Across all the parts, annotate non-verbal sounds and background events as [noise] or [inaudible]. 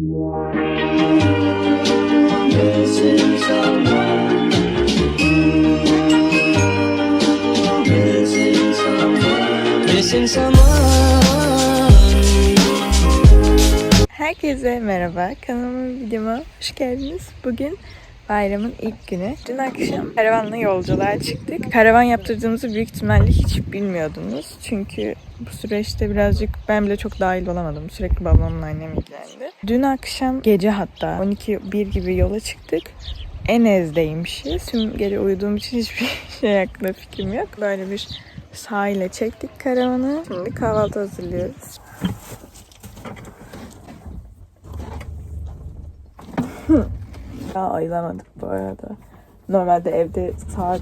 Herkese merhaba. Kanalıma videoma hoş geldiniz. Bugün bayramın ilk günü. Dün akşam karavanla yolculuğa çıktık. Karavan yaptırdığımızı büyük ihtimalle hiç bilmiyordunuz. Çünkü bu süreçte birazcık ben bile çok dahil olamadım. Sürekli babamla annem ilgilendi. Dün akşam gece hatta 12-1 gibi yola çıktık. Enez'deymişiz. Tüm gece uyuduğum için hiçbir [laughs] şey hakkında fikrim yok. Böyle bir sahile çektik karavanı. Şimdi kahvaltı hazırlıyoruz. Daha ayılamadık bu arada. Normalde evde saat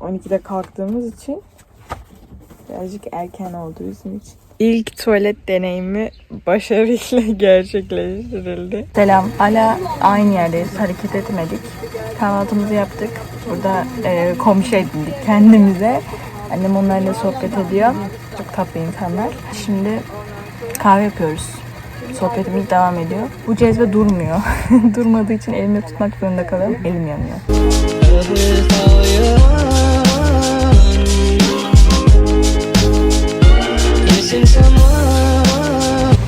12'de kalktığımız için birazcık erken oldu bizim için. İlk tuvalet deneyimi başarıyla [laughs] gerçekleştirildi. Selam. Hala aynı yerdeyiz. Hareket etmedik. Kahvaltımızı yaptık. Burada e, komşu edindik kendimize. Annem onlarla sohbet ediyor. Çok tatlı insanlar. Şimdi kahve yapıyoruz. Sohbetimiz devam ediyor. Bu cezve durmuyor. [laughs] Durmadığı için elimde tutmak zorunda kalıyorum. Elim yanıyor.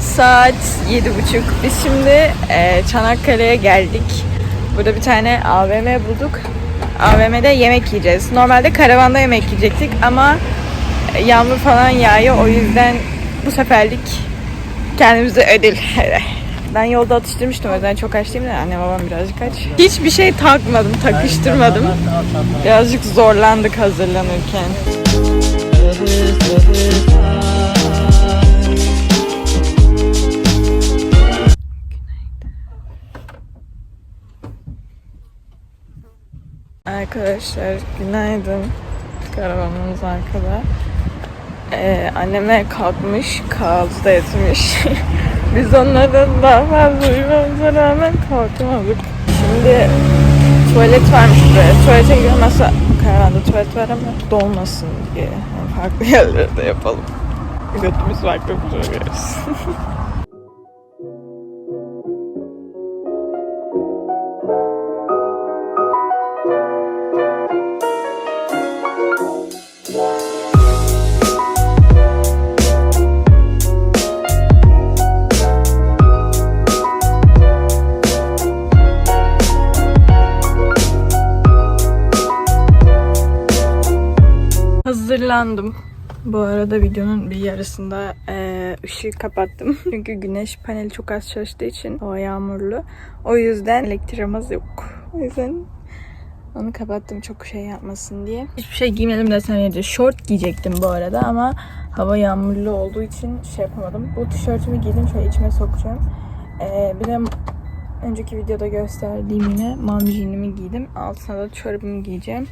Saat yedi buçuk. Biz şimdi e, Çanakkale'ye geldik. Burada bir tane AVM bulduk. AVM'de yemek yiyeceğiz. Normalde karavanda yemek yiyecektik ama yağmur falan yağıyor. O yüzden bu seferlik kendimize ödül. [laughs] Ben yolda atıştırmıştım o yüzden çok aç değilim de annem babam birazcık aç. Hiçbir şey takmadım, takıştırmadım. Birazcık zorlandık hazırlanırken. Arkadaşlar günaydın. Karavanımız arkada. Ee, anneme kalkmış, kahvaltı etmiş. [laughs] Biz onlardan daha fazla uyumamıza rağmen kalkamadık. Şimdi tuvalet varmış buraya. Tuvalete gidiyorum. Mesela karavanda tuvalet var ama dolmasın diye. Yani farklı [laughs] yerlerde yapalım. Götümüz farklı duruyoruz. [laughs] Hazırlandım. Bu arada videonun bir yarısında eee, ışığı kapattım. [laughs] Çünkü güneş paneli çok az çalıştığı için hava yağmurlu. O yüzden elektriğimiz yok. O yüzden onu kapattım çok şey yapmasın diye. Hiçbir şey giymedim desem yedi. Şort giyecektim bu arada ama hava yağmurlu olduğu için şey yapamadım. Bu tişörtümü giydim şöyle içime sokacağım. Eee, bir de önceki videoda gösterdiğim yine jeanimi giydim. Altına da çorabımı giyeceğim.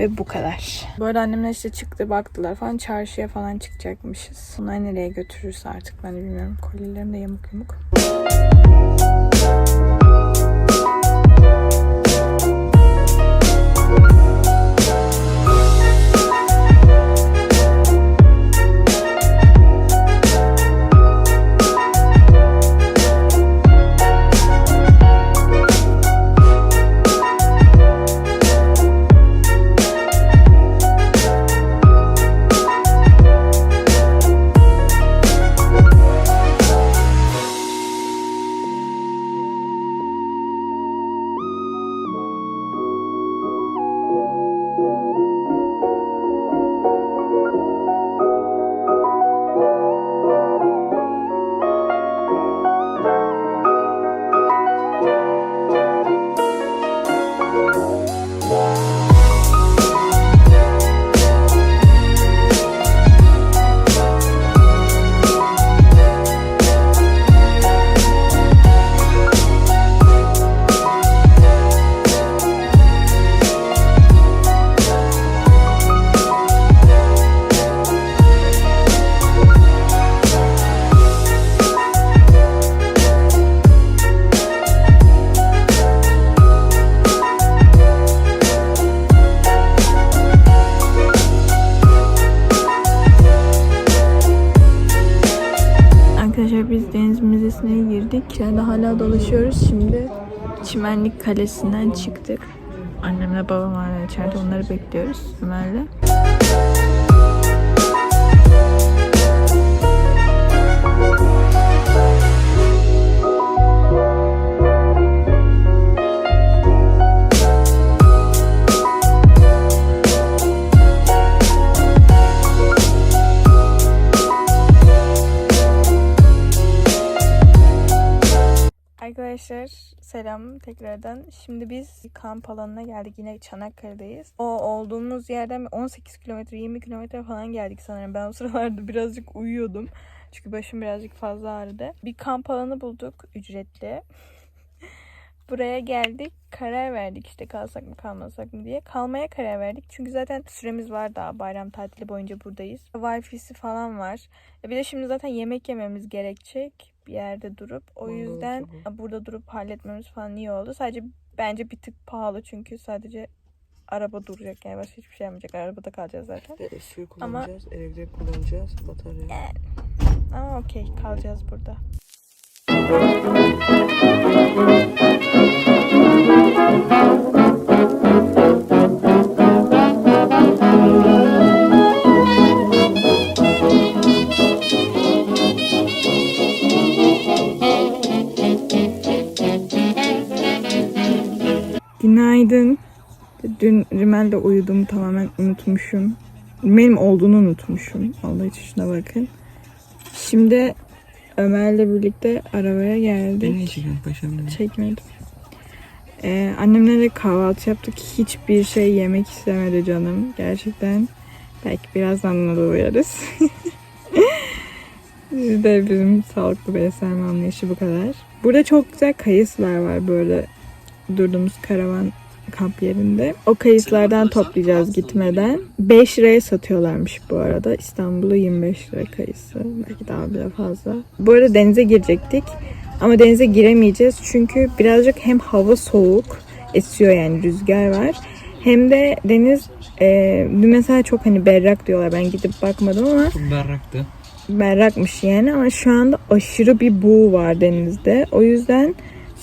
Ve bu kadar. Bu arada annemler işte çıktı baktılar falan çarşıya falan çıkacakmışız. Bunlar nereye götürürse artık ben bilmiyorum. Kolilerim de yamuk yamuk. Dolaşıyoruz. Şimdi Çimenlik Kalesi'nden çıktık. Annemle babam hala içeride. Onları bekliyoruz Ömer'le. Arkadaşlar selam tekrardan. Şimdi biz kamp alanına geldik. Yine Çanakkale'deyiz. O olduğumuz yerden 18 kilometre 20 kilometre falan geldik sanırım. Ben o sıralarda [laughs] birazcık uyuyordum. Çünkü başım birazcık fazla ağrıdı. Bir kamp alanı bulduk ücretli. [laughs] Buraya geldik. Karar verdik işte kalsak mı kalmasak mı diye. Kalmaya karar verdik. Çünkü zaten süremiz var daha bayram tatili boyunca buradayız. Wi-Fi'si falan var. E Bir de şimdi zaten yemek yememiz gerekecek bir yerde durup. O yüzden burada durup halletmemiz falan iyi oldu. Sadece bence bir tık pahalı çünkü sadece araba duracak yani başka hiçbir şey yapmayacak. Arabada kalacağız zaten. Ve suyu kullanacağız, elektrik kullanacağız, batarya. Ama okey kalacağız burada. Günaydın. Rimel'de uyuduğumu tamamen unutmuşum. Benim olduğunu unutmuşum. Allah için şuna bakın. Şimdi Ömer'le birlikte arabaya geldik. Beni çekin paşam benim. Çekmedim. Ee, annemlerle kahvaltı yaptık. Hiçbir şey yemek istemedi canım. Gerçekten. Belki birazdan da uyarız. [laughs] Bizde bizim sağlıklı beslenme anlayışı bu kadar. Burada çok güzel kayısılar var böyle durduğumuz karavan kamp yerinde. O kayısılardan toplayacağız gitmeden. 5 liraya satıyorlarmış bu arada. İstanbul'da 25 lira kayısı. Belki daha bile fazla. Bu arada denize girecektik. Ama denize giremeyeceğiz çünkü birazcık hem hava soğuk esiyor yani rüzgar var. Hem de deniz e, mesela çok hani berrak diyorlar. Ben gidip bakmadım ama Çok berraktı. berrakmış yani ama şu anda aşırı bir buğu var denizde. O yüzden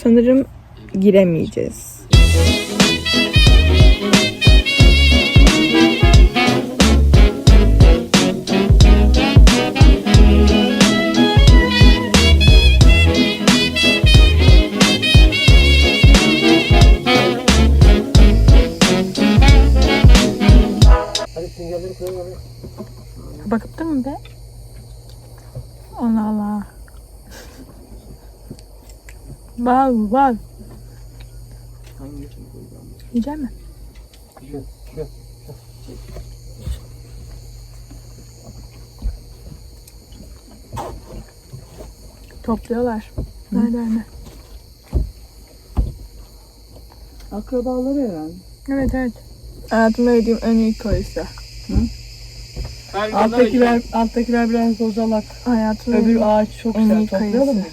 sanırım giremeyeceğiz. Hadi Bak bak. Hangisini koyacağım? Yiyecek mi? Şu, şu. Topluyorlar. Nerede ne? Akrabaları herhalde. Evet evet. Hayatımda yediğim en iyi kayısı. Alttakiler, alttakiler biraz bozalak. Hayatımda Öbür yediğim ağaç çok en güzel. iyi Toplayalım mı?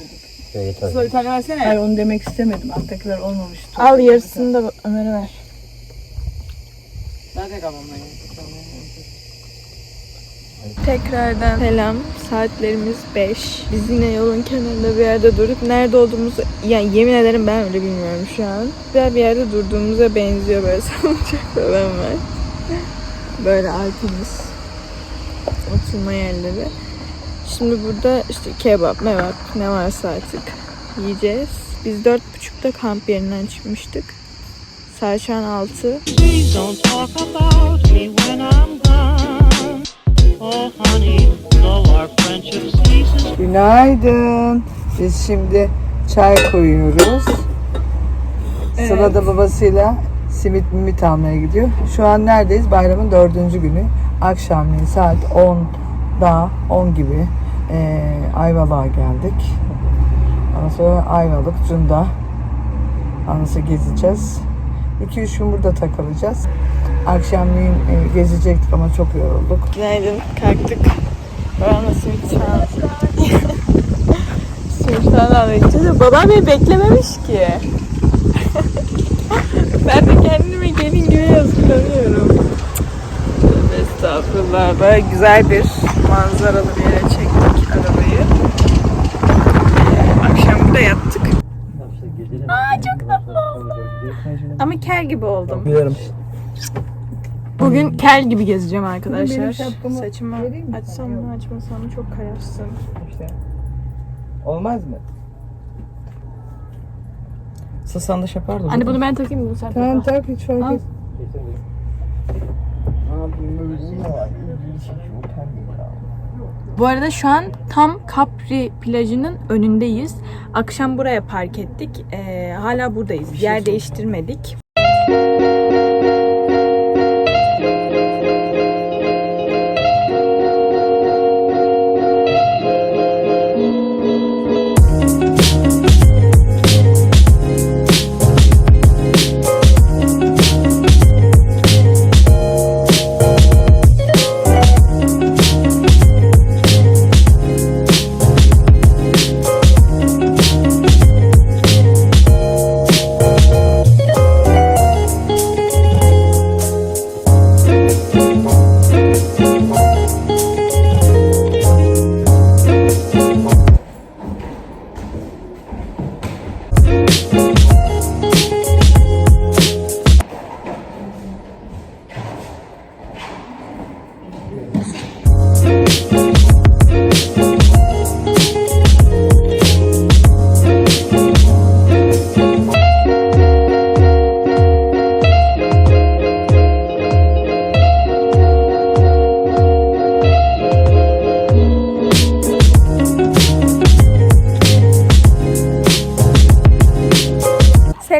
Kayısı. Sıla bir tane versene. Hayır onu demek istemedim. Alttakiler olmamış. Al yarısını da Ömer'e ver. Nerede ben? Tekrardan selam. Saatlerimiz 5. Biz yine yolun kenarında bir yerde durup nerede olduğumuzu yani yemin ederim ben öyle bilmiyorum şu an. Güzel bir yerde durduğumuza benziyor böyle [laughs] salıncak falan var. Böyle Alpimiz. Oturma yerleri. Şimdi burada işte kebap, mevap ne varsa artık yiyeceğiz. Biz dört buçukta kamp yerinden çıkmıştık. Saat şu an 6. Please don't talk about me when I'm gone. Oh, honey, though our friendship ceases. Günaydın. Biz şimdi çay koyuyoruz. Sıla da babasıyla simit mimit almaya gidiyor. Şu an neredeyiz? Bayramın dördüncü günü. Akşamleyin saat 10'da 10 gibi eee Ayvalık'a geldik. Ondan sonra Ayvalık, Cunda. Sonra gezeceğiz. 2-3 gün burada takılacağız. Akşamleyin e, gezecektik ama çok yorulduk. Günaydın, kalktık. Babamla simit falan Simit falan almaya gideceğiz. Babam beni beklememiş ki. [laughs] ben de kendime gelin gibi hazırlanıyorum. Tövbe Estağfurullah. Böyle güzel bir manzaralı bir yere çektik arabayı. Ee, akşam burada yattık. Ama kel gibi oldum. Biliyorum. Bugün kel gibi gezeceğim arkadaşlar. Saçımı açsam mı açmasam mı çok kararsın. İşte. Olmaz mı? Sısan da şey yapardı. Anne bunu ben takayım mı? Sen Tamam tak. hiç fark et. Bu arada şu an tam Capri plajının önündeyiz. Akşam buraya park ettik. Ee, hala buradayız. Yer değiştirmedik.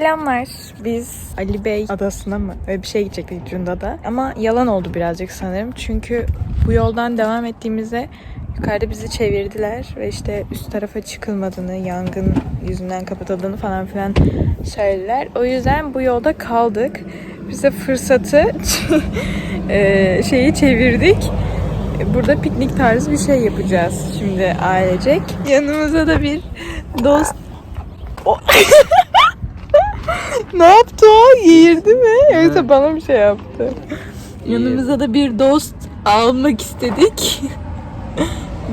Selamlar. Biz Ali Bey adasına mı? Öyle bir şey gidecektik Cunda'da. Ama yalan oldu birazcık sanırım. Çünkü bu yoldan devam ettiğimizde yukarıda bizi çevirdiler ve işte üst tarafa çıkılmadığını, yangın yüzünden kapatıldığını falan filan söylediler. O yüzden bu yolda kaldık. Biz de fırsatı eee, [laughs] şeyi çevirdik. Burada piknik tarzı bir şey yapacağız şimdi ailecek. Yanımıza da bir dost [laughs] ne yaptı o? Yeğirdi mi? Yoksa bana bir şey yaptı. Yanımıza da bir dost almak istedik.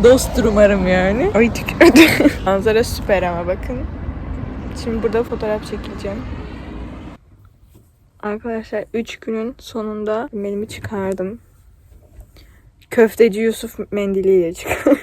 Dosttur umarım yani. Ay tükürdü. [laughs] Manzara süper ama bakın. Şimdi burada fotoğraf çekeceğim. Arkadaşlar 3 günün sonunda menümü çıkardım. Köfteci Yusuf mendiliyle çıkardım.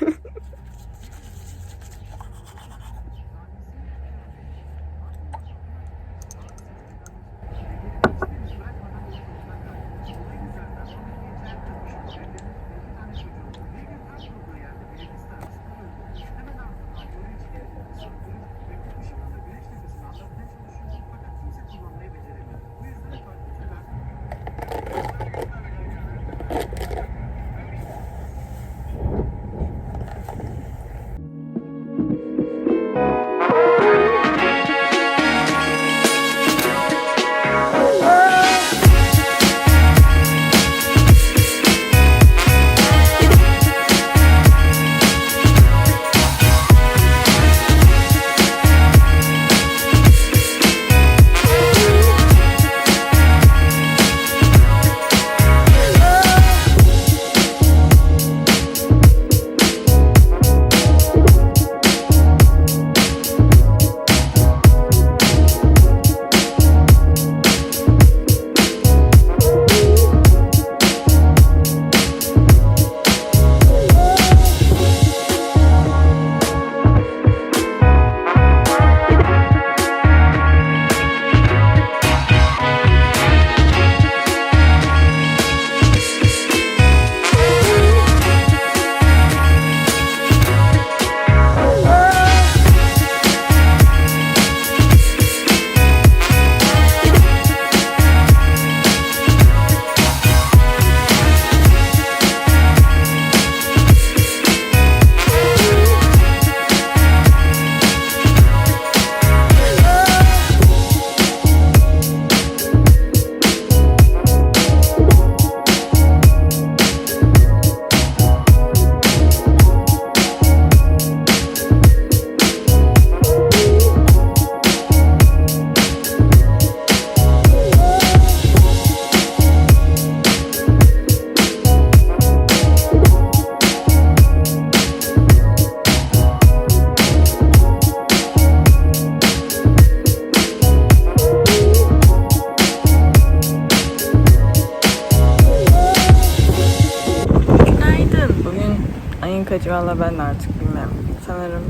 Gece valla ben artık bilmiyorum. Sanırım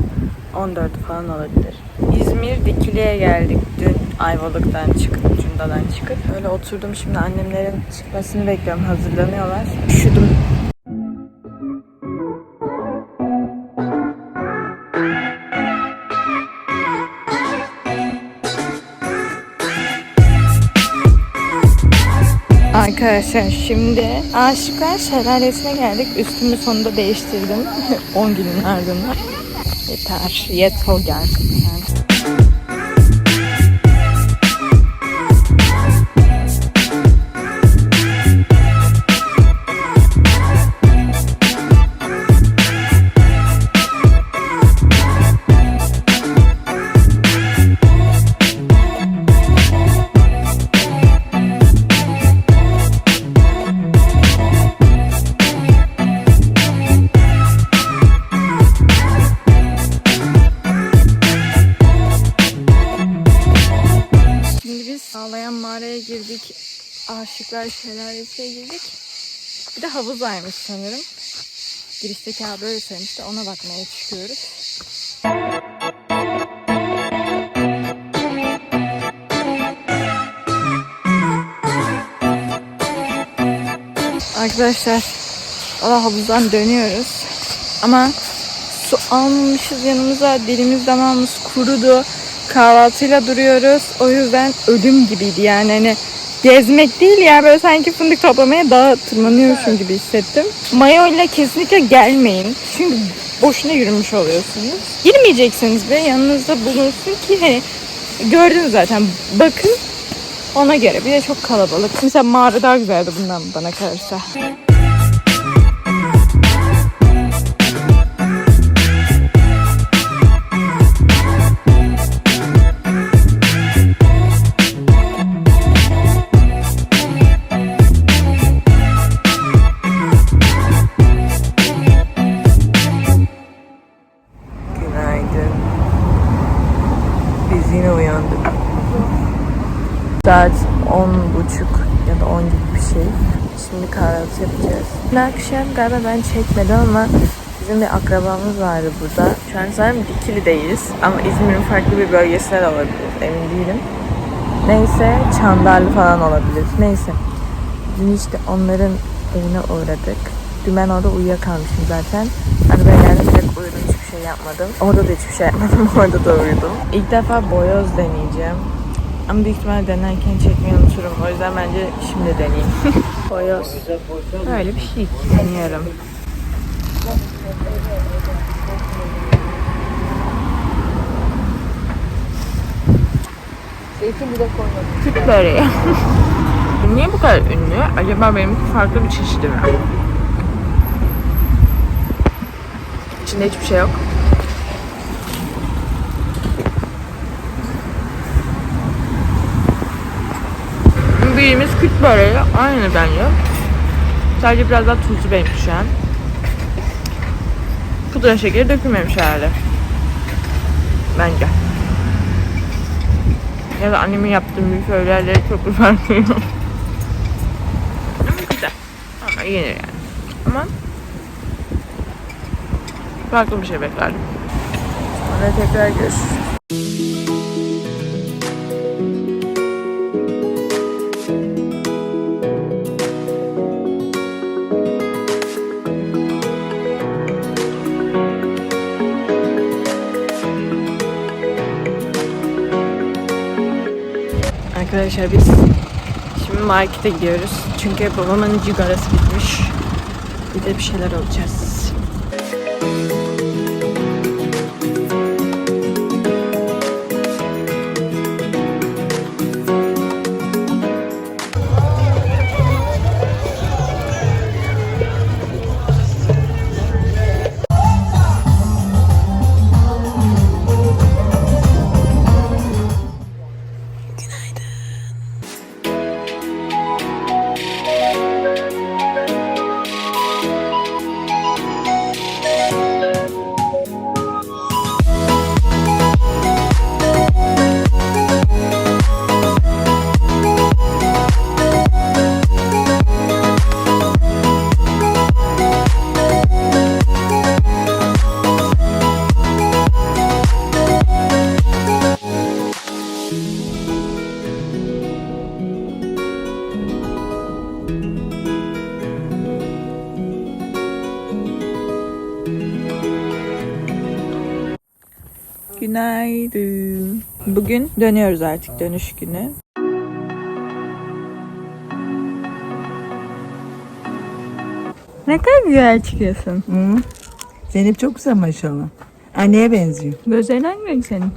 14 falan olabilir. İzmir Dikili'ye geldik dün Ayvalık'tan çıkıp, Cunda'dan çıkıp. Öyle oturdum şimdi annemlerin çıkmasını bekliyorum. Hazırlanıyorlar. Üşüdüm. Arkadaşlar şimdi Aşıklar Şelalesi'ne geldik. Üstümü sonunda değiştirdim. [laughs] 10 günün ardından. Yeter. Yeter gerçekten. Aşıklar Şelalesi'ne girdik. Bir de havuz varmış sanırım. Girişteki abi öyle söylemişti. Ona bakmaya çıkıyoruz. Arkadaşlar valla havuzdan dönüyoruz. Ama su almamışız yanımıza. Dilimiz damağımız kurudu. Kahvaltıyla duruyoruz. O yüzden ölüm gibiydi yani hani gezmek değil ya böyle sanki fındık toplamaya dağa tırmanıyormuşum gibi hissettim. Mayo ile kesinlikle gelmeyin. Çünkü boşuna yürümüş oluyorsunuz. Girmeyeceksiniz de yanınızda bulunsun ki hani gördünüz zaten bakın ona göre. Bir de çok kalabalık. Mesela mağara daha güzeldi bundan bana kalırsa. Galiba ben çekmedim ama bizim bir akrabamız vardı burada. Şu an sanırım Dikili'deyiz ama İzmir'in farklı bir bölgesinde de olabilir. Emin değilim. Neyse Çandarlı falan olabilir. Neyse. Dün işte onların evine uğradık. Dün ben orada uyuyakalmışım zaten. Arabaya geldim direkt uyudum hiçbir şey yapmadım. Orada da hiçbir şey yapmadım. [laughs] Orada da uyudum. İlk defa boyoz deneyeceğim. Ama büyük ihtimalle denerken çekmeyi unuturum. O yüzden bence şimdi deneyeyim. [laughs] boyoz. Öyle bir şey. Deniyorum. Süt böreği. [laughs] Niye bu kadar ünlü? Acaba benimki farklı bir çeşidi mi? İçinde hiçbir şey yok. Birimiz küt böreği aynı bence. Sadece biraz daha tuzlu benimki şu an. Pudra şekeri dökülmemiş herhalde. Bence. Ya da annemin yaptığı büyük öğlerleri çok [laughs] bir. Ama güzel. Ama yenir yani. Ama farklı bir şey beklerdim. Sonra tekrar görüşürüz. Arkadaşlar biz şimdi markete gidiyoruz. Çünkü babamın cigarası bitmiş. Bir de bir şeyler alacağız. Bugün dönüyoruz artık dönüş günü. Ne kadar güzel çıkıyorsun. Hı. Zeynep çok güzel maşallah. Anneye benziyor. Gözlerin hangi renk senin?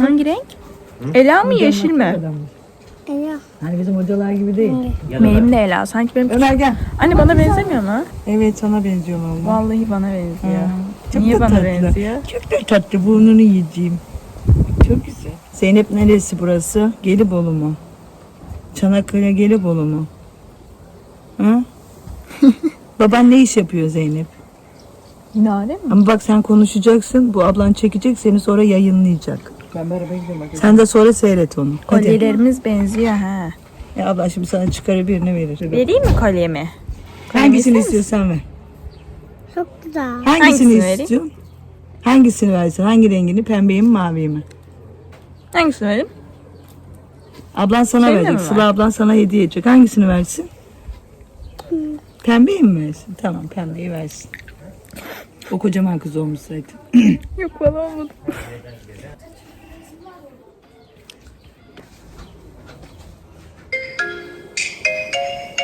Hangi renk? Ela mı yeşil mi? Hani bizim hocalar gibi değil. Benim de Ela. Sanki benim... Ömer gel. Anne bana benzemiyor mu? Evet sana benziyor valla. Vallahi bana benziyor. Çok Niye da bana tatlı. benziyor? Çok da tatlı burnunu yiyeceğim. Çok güzel. Zeynep neresi burası? Gelibolu mu? Çanakkale Gelibolu mu? Hı? [laughs] Baban ne iş yapıyor Zeynep? Nare mi? Ama bak sen konuşacaksın. Bu ablan çekecek seni sonra yayınlayacak. Ben arabaya gidiyorum. Bak. Sen de sonra seyret onu. Hadi. Kolyelerimiz benziyor ha. E abla şimdi sana çıkarı birini verir. Vereyim mi kolyemi? Hangisini istiyorsan ver. Çok güzel. Hangisini, Hangisini vereyim? istiyorsun? Hangisini versin? Hangi rengini? Pembeyi mi maviyi mi? Hangisini vereyim? Ablan sana Senin de verecek. mi? Sıla ablan sana hediye edecek. Hangisini versin? Pembeyi mi versin? Tamam pembeyi versin. O kocaman kız olmuş zaten. [clears throat] Yok bana olmadı.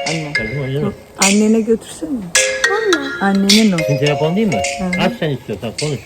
Anne. Annene götürsene. Annenin o. Senin telefon değil mi? Aç sen istiyorsan konuş.